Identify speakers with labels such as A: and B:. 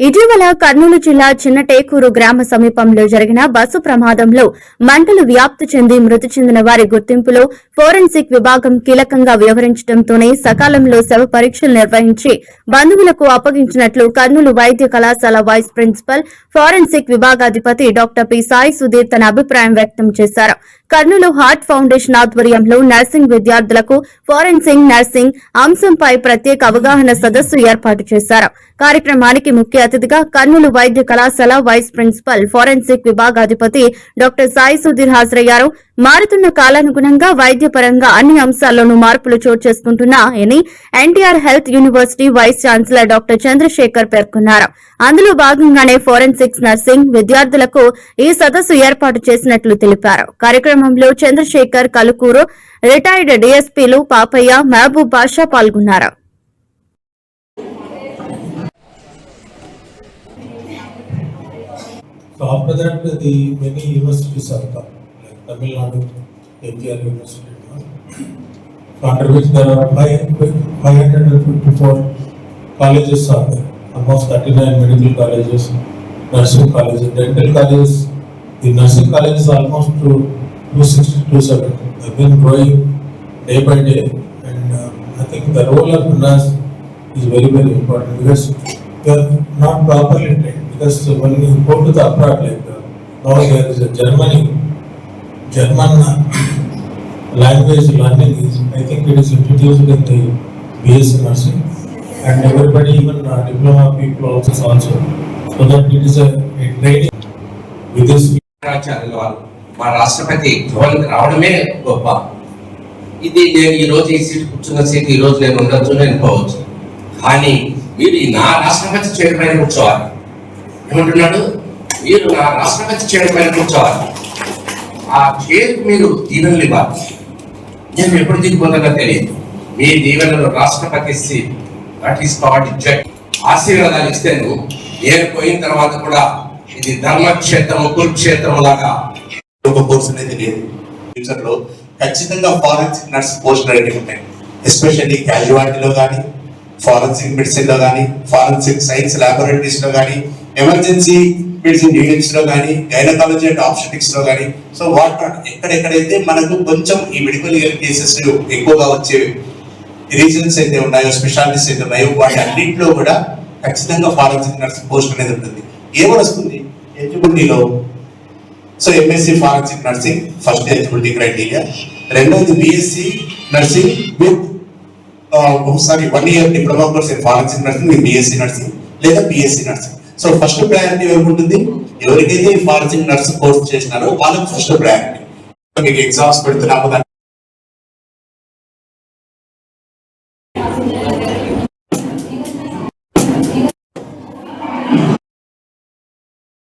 A: ఇటీవల కర్నూలు జిల్లా చిన్నటేకూరు గ్రామ సమీపంలో జరిగిన బస్సు ప్రమాదంలో మంటలు వ్యాప్తి చెంది మృతి చెందిన వారి గుర్తింపులో ఫోరెన్సిక్ విభాగం కీలకంగా వ్యవహరించడంతోనే సకాలంలో శవ పరీక్షలు నిర్వహించి బంధువులకు అప్పగించినట్లు కర్నూలు వైద్య కళాశాల వైస్ ప్రిన్సిపల్ ఫోరెన్సిక్ విభాగాధిపతి డాక్టర్ పి సాయి సుధీర్ తన అభిప్రాయం వ్యక్తం చేశారు. కర్నూలు హార్ట్ ఫౌండేషన్ ఆధ్వర్యంలో నర్సింగ్ విద్యార్థులకు ఫోరెన్సిక్ నర్సింగ్ అంశంపై ప్రత్యేక అవగాహన సదస్సు ఏర్పాటు చేశారు. కార్యక్రమానికి ముఖ్య అతిథిగా కర్నూలు వైద్య కళాశాల వైస్ ప్రిన్సిపల్ ఫోరెన్సిక్ విభాగాధిపతి డాక్టర్ సాయి సుధీర్ హాజరయ్యారు. మారుతున్న కాలానుగుణంగా వైద్యపరంగా అన్ని అంశాల్లోనూ మార్పులు చోటు చేసుకుంటున్నాయని NTR health university vice chancellor doctor Chandrasekhar పేర్కొన్నారు. అందులో భాగంగానే ఫోరెన్సిక్స్ నర్సింగ్ విద్యార్థులకు ఈ సదస్సు ఏర్పాటు చేసినట్లు తెలిపారు. కార్యక్రమంలో చంద్రశేఖర్ కలుకూరు రిటైర్డ్ డీఎస్పీలు పాపయ్య మహబూబ్ బాషా పాల్గొన్నారు.
B: Colleges almost thirty nine medical colleges nursing colleges dental colleges The nursing college is almost to two sixty, two seventy. They've been growing day by day. And uh, I think the role of nurse is very, very important because they are not properly trained. Because when you go to the abroad, like uh, now there is a Germany, German language learning is, I think it is introduced in the BSc nursing. And everybody, even uh, diploma people also, also. So that it is a a training with this
C: శంకరాచార్యుల వారు మా రాష్ట్రపతి భవన్కి రావడమే గొప్ప. ఇది నేను ఈ రోజు ఈ సీట్ కూర్చున్న సీట్ ఈ రోజు నేను ఉండొచ్చు నేను పోవచ్చు. కానీ మీరు నా రాష్ట్రపతి చైర్ పైన కూర్చోవాలి. ఏమంటున్నాడు? మీరు నా రాష్ట్రపతి చైర్ పైన కూర్చోవాలి. ఆ చైర్ మీరు దీవెనలు ఇవ్వాలి. నేను ఎప్పుడు దిగిపోతుందో తెలియదు. మీ దీవెనలు రాష్ట్రపతి seat. That is called Z ఆశీర్వాదాలు ఇస్తాను నేను పోయిన తర్వాత కూడా ఇది ధర్మక్షేత్రము కురుక్షేత్రము లాగా
D: ఒక కోర్స్ అనేది లేదు. ఫ్యూచర్లో ఖచ్చితంగా ఫారెన్సిక్ నర్స్ పోస్ట్ అనేవి ఉంటాయి. ఎస్పెషల్లీ క్యాజువాలిటీలో కానీ ఫారెన్సిక్ మెడిసిన్లో కానీ ఫారెన్సిక్ సైన్స్ లాబొరేటరీస్లో కానీ ఎమర్జెన్సీ మెడిసిన్ యూనిట్స్లో కానీ గైనకాలజీ అండ్ ఆప్షటిక్స్లో కానీ సో వాట్ ఎక్కడెక్కడైతే మనకు కొంచెం ఈ మెడికల్ కేసెస్ ఎక్కువగా వచ్చే రీజన్స్ అయితే ఉన్నాయో స్పెషాలిటీస్ అయితే ఉన్నాయో వాటి అన్నింటిలో కూడా ఖచ్చితంగా ఫారెన్సిక్ నర్స్ పోస్ట్ అనేది ఉంటుంది. ఏమనిస్తుంది ఎలిజిబిలిటీలో. So MSc forensic nursing first eligibility criteria రెండవది బిఎస్సి నర్సింగ్ విత్ ఒకసారి one year diploma course in forensic nursing with BSc nursing లేదా BSc nursing so first priority ఏముంటుంది ఎవరికైతే ఫారెన్సిక్ నర్స్ కోర్స్ చేసినారో వాళ్ళకి ఫస్ట్ ప్రయారిటీ మీకు ఎగ్జామ్స్ పెడుతున్నాము